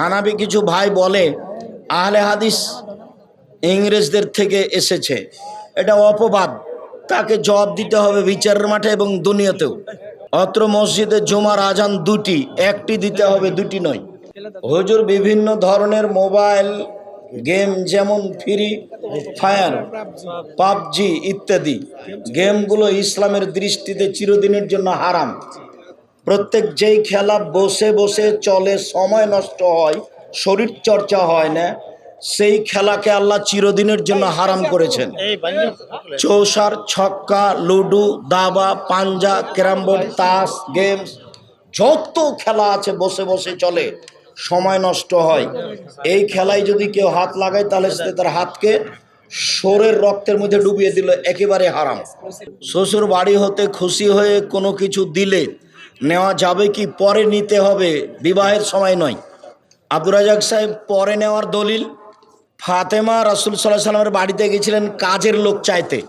হানাবি কিছু ভাই বলে, আহলে হাদিস ইংরেজদের থেকে এসেছে। এটা অপবাদ। তাকে জবাব দিতে হবে বিচারের মাঠে এবং দুনিয়াতেও। অত্র মসজিদে জুমার আজান দুটি, একটি দিতে হবে, দুটি নয়। হুজুর বিভিন্ন ধরনের মোবাইল গেম যেমন ফ্রি ফায়ার, পাবজি ইত্যাদি। গেমগুলো ইসলামের দৃষ্টিতে চিরদিনের জন্য হারাম। প্রত্যেক যেই খেলা বসে বসে চলে, সময় নষ্ট হয়, শরীর চর্চা হয় না, সেই খেলাকে আল্লাহ চিরদিনের জন্য হারাম করেছেন। চৌসার, ছক্কা, লুডু, দাবা, পাঞ্জা ক্যারামবোর্ড তাস, গেমস, যত খেলা আছে বসে বসে চলে, সময় নষ্ট হয়। এই খেলায় যদি কেউ হাত লাগায়, তাহলে সে তার হাতকে সোরের রক্তের মধ্যে ডুবিয়ে দিল, একেবারে হারাম। শ্বশুর বাড়ি হতে খুশি হয়ে কোনো কিছু দিলে নেওয়া যাবে কি পরে নিতে হবে বিবাহের সময় নয়। আব্দুর রাজাক সাহেব পরে নেওয়ার দলিল, ফাতেমা রাসুল সাল্লাহ সাল্লামের বাড়িতে গেছিলেন কাজের লোক চাইতে।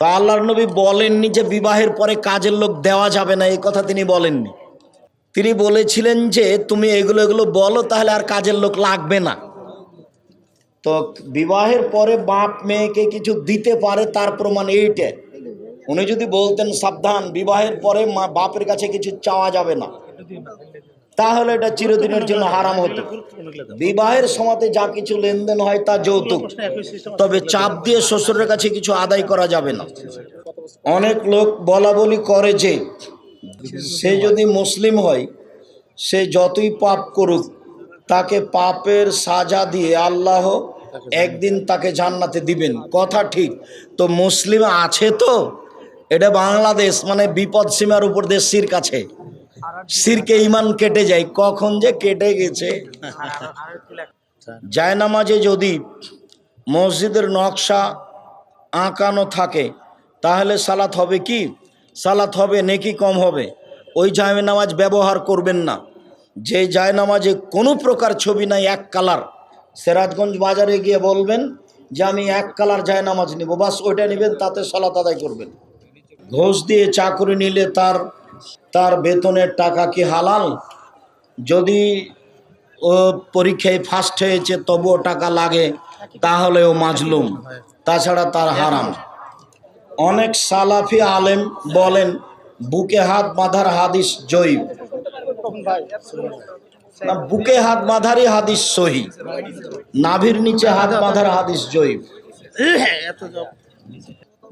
তা আল্লাহর নবী বলেননি যে বিবাহের পরে কাজের লোক দেওয়া যাবে না, এই কথা তিনি বলেননি। তিনি বলেছিলেন যে, তুমি এগুলো এগুলো বলো, তাহলে আর কাজের লোক লাগবে না। তো বিবাহের পরে বাপ মেয়েকে কিছু দিতে পারে, তার প্রমাণ এইটা। উনি যদি বলতেন, সাবধান, বিবাহের পরে মা, বাপের কাছে কিছু চাওয়া যাবে না। তাহলে এটা চিরদিনের জন্য হারাম হতো। বিবাহের সময়তে যা কিছু লেনদেন হয় তা যৌতুক। তবে চাপ দিয়ে শ্বশুরের কাছে কিছু আদায় করা যাবে না। অনেক লোক বলা বলি করে যে, সে যদি মুসলিম হয়, সে যতই পাপ করুক, তাকে পাপের সাজা দিয়ে আল্লাহ একদিন তাকে জান্নাতে দিবেন। কথা ঠিক। তো মুসলিম আছে তো? এটা বাংলাদেশ মানে বিপদ সীমার উপর দেশ সির কাছে সিরকে ইমান কেটে যায়। কখন যে কেটে গেছে। জায়নামাজে যদি মসজিদের নকশা আঁকানো থাকে, তাহলে সালাত হবে কি? সালাত হবে, নেকি কম হবে। ওই জায় নামাজ ব্যবহার করবেন না। যে জায়নামাজে কোনো প্রকার ছবি নাই, এক কালার। সিরাজগঞ্জ বাজারে গিয়ে বলবেন যে আমি এক কালার জায় নামাজ নিব, বাস ওইটা নেবেন, তাতে সালাত আদায় করবেন। ঘোষ দিয়ে চাকরি নিলে তার তার বেতনের টাকা কি হালাল? যদি ও পরীক্ষায় ফার্স্ট হয়েছে, তবুও টাকা লাগে, তাহলেও মাজলুম। তাছাড়া তার হারাম। অনেক সালাফি আলেম বলেন, বুকে হাত বাঁধার হাদিস জয়ীব। না, বুকে হাত বাঁধারই হাদিস সহি। নাভির নিচে হাত বাঁধার হাদিস জয়ীব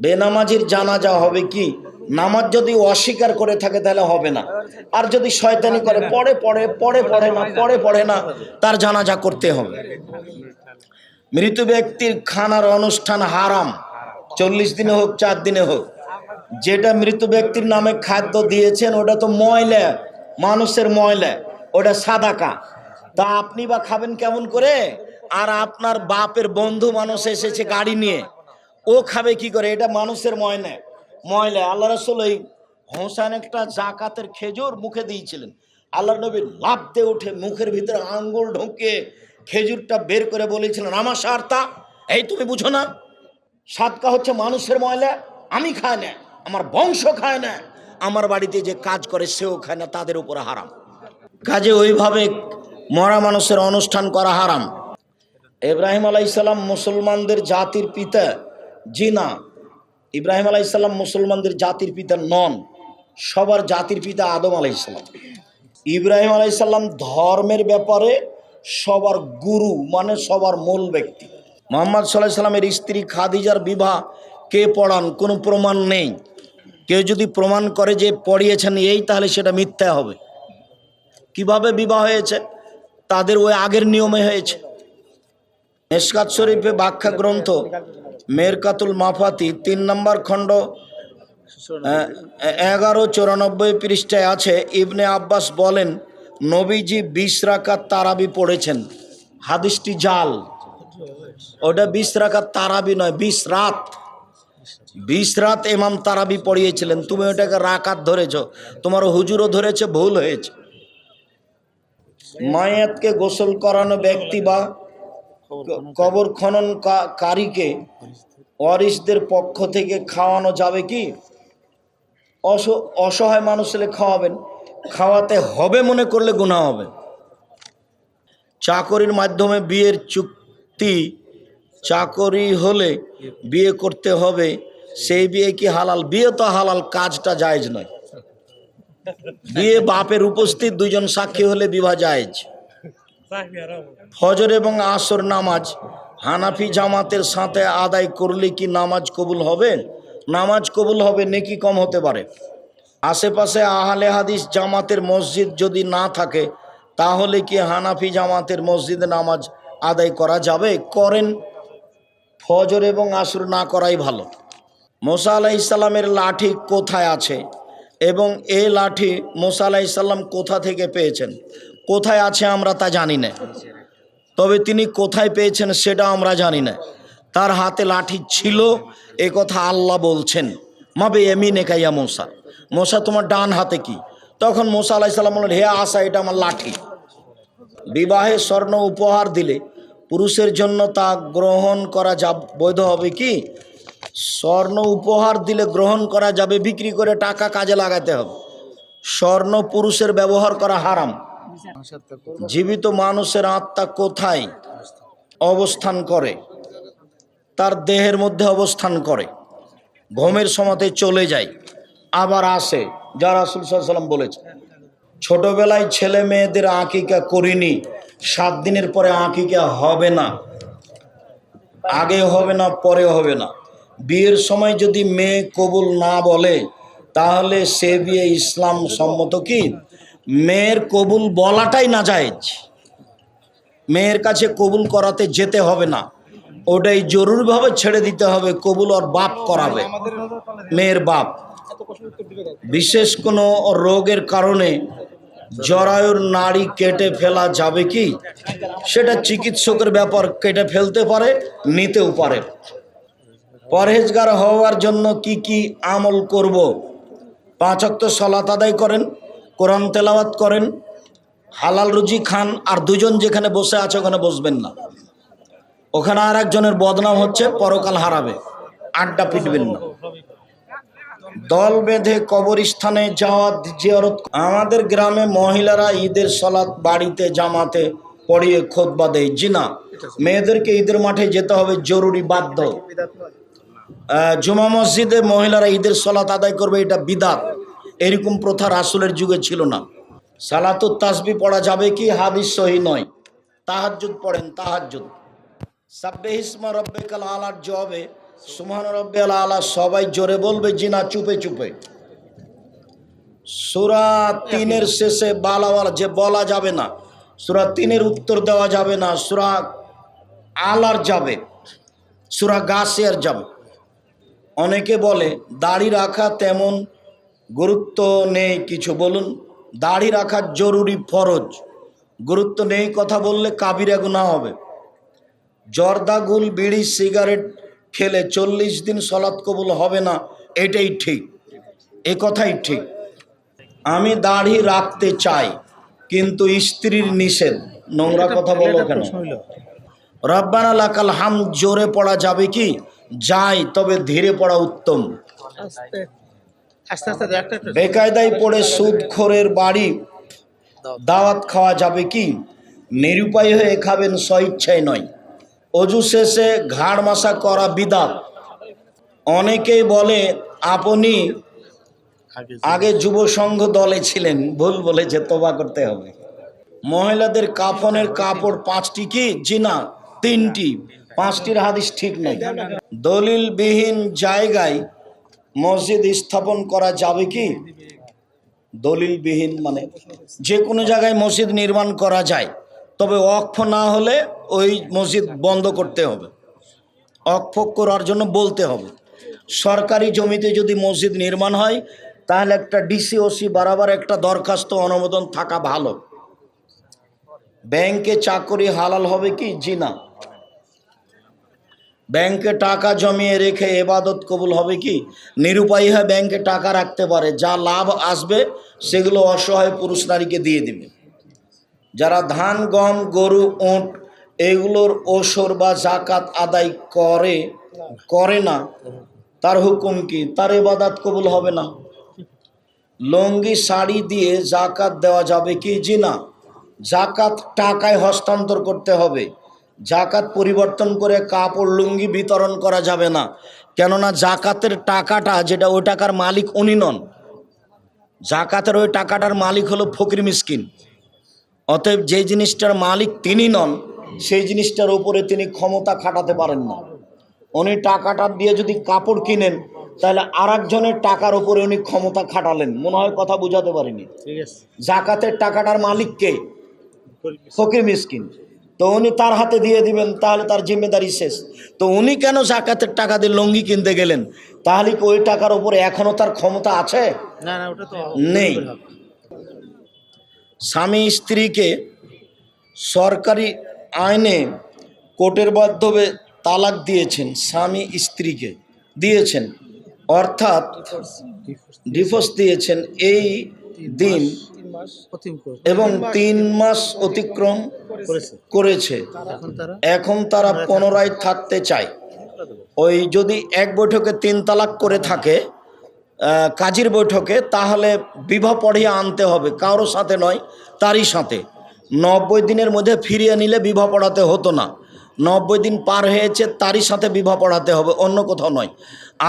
বেনামাজির জানাজা হবে কি? নামাজ যদি অস্বীকার করে থাকে তাহলে হবে না। আর যদি শয়তানি করে, পড়ে পড়ে পড়ে পড়ে না, পড়ে পড়ে না, তার জানাজা করতে হবে। মৃত ব্যক্তির খানার অনুষ্ঠান হারাম। চল্লিশ দিনে হোক, চার দিনে হোক। যেটা মৃত ব্যক্তির নামে খাদ্য দিয়েছেন, ওটা তো ময়লা। মানুষের ময়লা। ওটা সাদাকা। তা আপনি বা খাবেন কেমন করে? আর আপনার বাপের বন্ধু মানুষ এসেছে গাড়ি নিয়ে। ও খাবে কি করে? এটা মানুষের ময়লা। ময়লা। আল্লাহ রসুল ওই হোসান একটা জাকাতের খেজুর মুখে দিয়েছিলেন। আল্লাহ নবী লাভ দিয়ে উঠে মুখের ভিতরে আঙ্গুল ঢুকে খেজুরটা বের করে বলেছিলেন, আমার সারতা? এই তুমি বুঝো না। সাতকা হচ্ছে মানুষের ময়লা। আমি খাই না। আমার বংশ খায় না। আমার বাড়িতে যে কাজ করে সেও খায় না। তাদের উপর হারাম। কাজে ওইভাবে মরা মানুষের অনুষ্ঠান করা হারাম। ইব্রাহিম আলাইসাল্লাম মুসলমানদের জাতির পিতা জি না ইব্রাহিম আলাইসাল্লাম মুসলমানদের জাতির পিতা নন, সবার জাতির পিতা আদম আলাইসাল্লাম ইব্রাহিম আলাইসাল্লাম ধর্মের ব্যাপারে সবার গুরু মানে সবার মূল ব্যক্তি। মোহাম্মদ সাল্লাহ সাল্লামের স্ত্রী খাদিজার বিবাহ কে পড়ান কোনো প্রমাণ নেই। কেউ যদি প্রমাণ করে যে পড়িয়েছেন এই, তাহলে সেটা মিথ্যা হবে। কীভাবে বিবাহ হয়েছে? তাদের ওই আগের নিয়মে হয়েছে। মেশকাত শরীফে ব্যাখ্যা গ্রন্থ মেরকাতুল মাফাতি তিন নম্বর খণ্ড এগারো চৌরানব্বই পৃষ্ঠায় আছে, ইবনে আব্বাস বলেন, নবীজি বিশ রাকাত তারাবি পড়েছেন। হাদিসটি জাল। ওটা বিশ রাকাত তারাবি নয়, বিশ রাত। বিশ রাত এমাম তারাবি পড়িয়েছিলেন। তুমি ওটাকে রাকাত ধরেছ। তোমার হুজুরও ধরেছে, ভুল হয়েছে। মায়াতকে গোসল করানো ব্যক্তি বা কবর খনন কারীকে ওয়ারিসদের পক্ষ থেকে খাওয়ানো যাবে কি? অস- অসহায় মানুষ হলে খাওয়াবেন। খাওয়াতে হবে মনে করলে গুণা হবে। চাকরির মাধ্যমে বিয়ের চুক্তি, চাকরি হলে বিয়ে করতে হবে। সেই বিয়ে কি হালাল? বিয়ে তো হালাল, কাজটা জায়জ নয়। বিয়ে বাপের উপস্থিত দুজন সাক্ষী হলে বিবাহ জায়েজ। ফজর এবং আসর নামাজ হানাফি জামাতের সাথে আদায় করলে কি নামাজ কবুল হবে? নামাজ কবুল হবে নেকি কম হতে পারে। আশেপাশে আহলে হাদিস জামাতের মসজিদ যদি না থাকে তাহলে কি হানাফি জামাতের মসজিদে নামাজ আদায় করা যাবে? করেন ফজর এবং আসর না করাই ভালো। মোসা আলাহ ইসলামের লাঠি কোথায় আছে? এবং এ লাঠি মোসা আলাহ ইসলাম কোথা থেকে পেয়েছেন? কোথায় আছে আমরা তা জানি না। তবে তিনি কোথায় পেয়েছেন সেটা আমরা জানি না। তার হাতে লাঠি ছিল, এ কথা আল্লাহ বলছেন। মাবে এমিন একাইয়া মোসা। মোসা, তোমার ডান হাতে কি? তখন মোসা আলাইসাল্লাম বললেন, হে আসা এটা আমার লাঠি। বিবাহে স্বর্ণ উপহার দিলে পুরুষের জন্য তা গ্রহণ করা যা বৈধ হবে কি? স্বর্ণ উপহার দিলে গ্রহণ করা যাবে, বিক্রি করে টাকা কাজে লাগাতে হবে। স্বর্ণ পুরুষের ব্যবহার করা হারাম। জীবিত মানুষের আত্মা কোথায় অবস্থান করে? তার দেহের মধ্যে অবস্থান করে। ঘুমের সময়তে চলে যায়, আবার আসে। যা রাসুল সাল্লাম বলেছে ছোটবেলায় ছেলে মেয়েদের আঁকিকা করিনি, সাত দিনের পরে আঁকিকা হবে না। আগে হবে না, পরে হবে না। বিয়ের সময় যদি মেয়ে কবুল না বলে, তাহলে সে বিয়ে ইসলাম সম্মত কি? মেয়ের কবুল বলাটাই না জায়েজ মেয়ের কাছে কবুল করাতে যেতে হবে না। ওটাই জরুরিভাবে ছেড়ে দিতে হবে, কবুল ওর বাপ করাবে। মেয়ের বাপ। বিশেষ কোনো রোগের কারণে জরায়ুর নাড়ি কেটে ফেলা যাবে কি? সেটা চিকিৎসকের ব্যাপার, কেটে ফেলতে পারে, নিতেও পারে। পরহেজগার হওয়ার জন্য কি কি আমল করব? পাঁচক্ত সলাত আদায় করেন, কোরআন তেলাওয়াত করেন, হালাল রুজি খান, আর দুজন যেখানে বসে আছে ওখানে বসবেন না। ওখানে আর একজনের বদনাম হচ্ছে পরকাল হারাবে আড্ডা পিটবেন না। দল বেঁধে কবরস্থানে যাওয়া, জিয়ারত আমাদের গ্রামে মহিলারা ঈদের সলাৎ বাড়িতে, জামাতে পড়িয়ে খোদবা দেয়। জি না মেয়েদেরকে ঈদের মাঠে যেতে হবে, জরুরি বাধ্য। জুমা মসজিদে মহিলারা ঈদের সলাৎ আদায় করবে, এটা বিদাত। এরকম প্রথা রাসুলের যুগে ছিল না। সালাতুত তাসবি পড়া যাবে কি? হাদিস সহি নয়। তাহাজ্জুদ পড়েন, তাহাজ্জুদ। সাব্বে ইসমা রব্বেকাল আলার জবে সুমহান রব্বেল আলা, সবাই জোরে বলবে, জিনা চুপে চুপে। সুরা তিনের শেষে বালাওয়ালা, যে বলা যাবে না, সুরা তিনের উত্তর দেওয়া যাবে না, সুরা আলার যাবে, সুরা গাছের যাবে। অনেকে বলে দাড়ি রাখা তেমন গুরুত্ব নেই কিছু। বলুন দাড়ি রাখা জরুরি ফরজ। গুরুত্ব নেই কথা বললে কাবিরা গুণা হবে। জর্দাগুল বিড়ি সিগারেট খেলে চল্লিশ দিন সলাৎ কবুল হবে না এটাই ঠিক। এ কথাই ঠিক। আমি দাড়ি রাখতে চাই কিন্তু স্ত্রীর নিষেধ। নোংরা কথা বলো কেন? রব্বানা লাকাল হাম জোরে পড়া যাবে কি? যাই তবে ধীরে পড়া উত্তম। বেকায়দায় পড়ে সুদখোরের বাড়ি দাওয়াত খাওয়া যাবে কি? নিরুপায় হয়ে খাবেন স্বইচ্ছায় নয়। অজু শেষে ঘাড় মাসা করা বিদাত অনেকেই বলে আপনি আগে আগে যুব সংঘ দলে ছিলেন ভুল বলেছে তোবা করতে হবে। মহিলাদের কাফনের কাপড় পাঁচটি কি? জিনা তিনটি। পাঁচটির হাদিস ঠিক নেই। দলিলবিহীন জায়গায় মসজিদ স্থাপন করা যাবে কি? দলিলবিহীন মানে যে কোনো জায়গায় মসজিদ নির্মাণ করা যায়, তবে অক্ষ না হলে ওই মসজিদ বন্ধ করতে হবে। অক্ষ করার জন্য বলতে হবে, সরকারি জমিতে যদি মসজিদ নির্মাণ হয়, তাহলে একটা ডিসি ওসি বারাবার একটা দরখাস্ত অনুমোদন থাকা ভালো। ব্যাংকে চাকরি হালাল হবে কি? জি না। ব্যাংকে টাকা জমিয়ে রেখে এবাদত কবুল হবে কি? নিরুপায়ী হয়ে ব্যাংকে টাকা রাখতে পারে। যা লাভ আসবে, সেগুলো অসহায় পুরুষ নারীকে দিয়ে দিবে। যারা ধান, গম, গরু, উঁট এগুলোর ওসর বা জাকাত আদায় করে করে না, তার হুকুম কি? তার এবাদাত কবুল হবে না। লঙ্গি, শাড়ি দিয়ে জাকাত দেওয়া যাবে কি? জি না। জাকাত টাকায় হস্তান্তর করতে হবে। জাকাত পরিবর্তন করে কাপড় লুঙ্গি বিতরণ করা যাবে না। কেননা জাকাতের টাকাটা যেটা ওই টাকার মালিক উনি নন। জাকাতের ওই টাকাটার মালিক হলো ফকির মিসকিন। অতএব যে জিনিসটার মালিক তিনি নন সেই জিনিসটার উপরে তিনি ক্ষমতা খাটাতে পারেন না। উনি টাকাটা দিয়ে যদি কাপড় কিনেন তাহলে আর একজনের টাকার উপরে উনি ক্ষমতা খাটালেন। মনে হয় কথা বুঝাতে পারিনি। জাকাতের টাকাটার মালিককে ফকির মিসকিন। তো উনি তার হাতে দিয়ে দিবেন তাহলে তার জিম্মেদারি শেষ। তো উনি কেন জাকাতের টাকা দিয়ে লঙ্গি কিনতে গেলেন? তাহলে কি ওই টাকার উপরে এখনও তার ক্ষমতা আছে? নেই। স্বামী স্ত্রীকে সরকারি আইনে কোর্টের মাধ্যমে তালাক দিয়েছেন স্বামী স্ত্রীকে দিয়েছেন। অর্থাৎ ডিভোর্স দিয়েছেন এই দিন। এবং তিন মাস অতিক্রম করেছে। করেছে। এখন তারা এখন পুনরায় থাকতে চায়। ওই যদি এক বৈঠকে তিন তালাক করে থাকে কাজীর বৈঠকে তাহলে বিবাহ পড়িয়ে আনতে হবে। কারোর সাথে নয় তারই সাথে। নব্বই দিনের মধ্যে ফিরিয়ে নিলে বিবাহ পড়াতে হতো না। নব্বই দিন পার হয়েছে তারই সাথে বিবাহ পড়াতে হবে অন্য কোথাও নয়।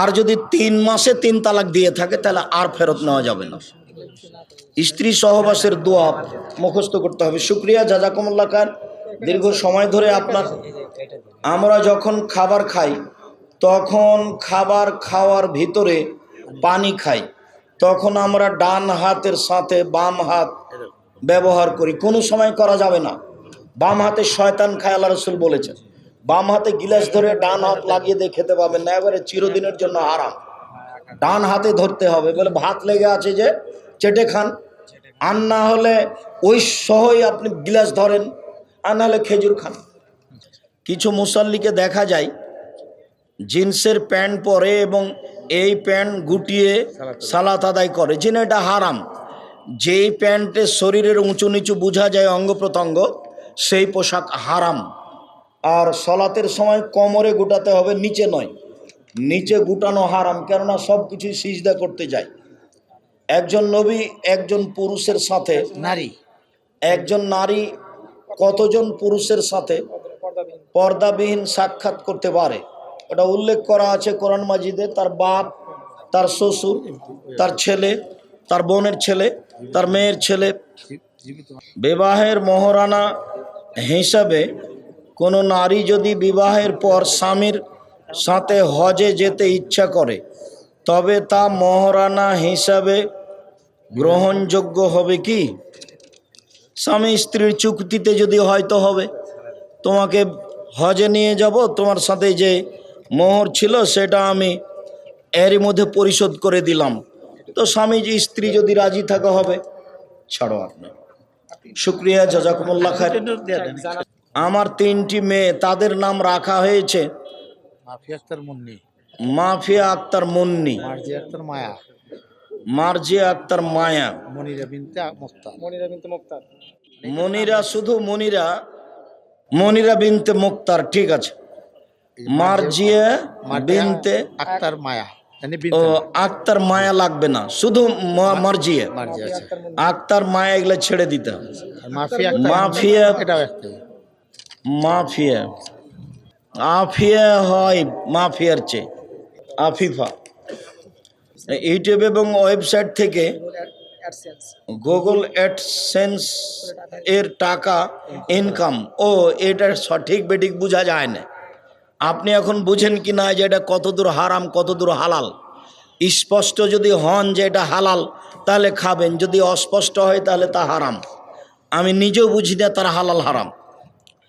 আর যদি তিন মাসে তিন তালাক দিয়ে থাকে তাহলে আর ফেরত নেওয়া যাবে না। স্ত্রী সহবাসের দোয়া মুখস্থ করতে হবে। শুক্রিয়া জাজাকুমুল্লা খান দীর্ঘ সময় ধরে আপনার আমরা যখন খাবার খাই, তখন খাবার খাওয়ার ভিতরে পানি খাই, তখন আমরা ডান হাতের সাথে বাম হাত ব্যবহার করি। কোনো সময় করা যাবে না। বাম হাতে শয়তান খায়, আল্লাহ রসুল বলেছেন। বাম হাতে গিলাস ধরে ডান হাত লাগিয়ে দিয়ে খেতে পাবেন না, এবারে চিরদিনের জন্য আরাম ডান হাতে ধরতে হবে। বলে ভাত লেগে আছে যে চেটে খান। আর না হলে ওই সহই আপনি গিলাস ধরেন, আর না হলে খেজুর খান। কিছু মুসল্লিকে দেখা যায়, জিন্সের প্যান্ট পরে এবং এই প্যান্ট গুটিয়ে সালাত আদায় করে। যেন এটা হারাম। যেই প্যান্টে শরীরের উঁচু নিচু বোঝা যায় অঙ্গ প্রত্যঙ্গ, সেই পোশাক হারাম। আর সলাতের সময় কোমরে গুটাতে হবে, নিচে নয়। নিচে গুটানো হারাম, কেননা সব কিছুই সিজদা করতে যায়। একজন নবী একজন পুরুষের সাথে। নারী। একজন নারী কতজন পুরুষের সাথে পর্দাবিহীন সাক্ষাৎ করতে পারে? ওটা উল্লেখ করা আছে কোরআন মাজিদে তার বাপ তার শ্বশুর তার ছেলে তার বোনের ছেলে তার মেয়ের ছেলে। বিবাহের মহারানা হিসাবে কোনো নারী যদি বিবাহের পর স্বামীর সাথে হজে যেতে ইচ্ছা করে তবে তা মহারানা হিসাবে গ্রহণযোগ্য হবে কি? স্বামী স্ত্রীর চুক্তিতে যদি হয়তো হবে, তোমাকে হজে নিয়ে যাব, তোমার সাথে যে মোহর ছিল সেটা আমি এরই মধ্যে পরিশোধ করে দিলাম। তো স্বামী যে স্ত্রী যদি রাজি থাকা হবে, ছাড়ো আপনি। শুক্রিয়া, জাজাকুমুল্লাহ খায় আমার তিনটি মেয়ে, তাদের নাম রাখা হয়েছে মুন্নি। মাফিয়া আক্তার মুন্নি। মার্জি আক্তার মায়া। মার্জিয়া আক্তার মায়া। মনিরা বিনতে মুক্তা মনিরা বিনতে মুক্তার। মনিরা শুধু মনিরা মনিরা বিনতে মুক্তার ঠিক আছে। মার্জিয়া বিনতে আক্তার মায়া। মানে ও আক্তার মায়া লাগবে না শুধু মার্জিয়া। আক্তার মায়া এগুলো ছেড়ে দিতে হবে। Mafia mafia. আফিয়া হয় মাফিয়ার চেয়ে। আফিফা। ইউটিউব এবং ওয়েবসাইট থেকে গুগল অ্যাডসেন্স এর টাকা ইনকাম ও, এটা সঠিক বেঠিক বোঝা যায় না। আপনি এখন বুঝেন কি না যে এটা কতদূর হারাম, কতদূর হালাল? স্পষ্ট যদি হন যে এটা হালাল, তাহলে খাবেন। যদি অস্পষ্ট হয়, তাহলে তা হারাম। আমি নিজেও বুঝি না তার হালাল হারাম।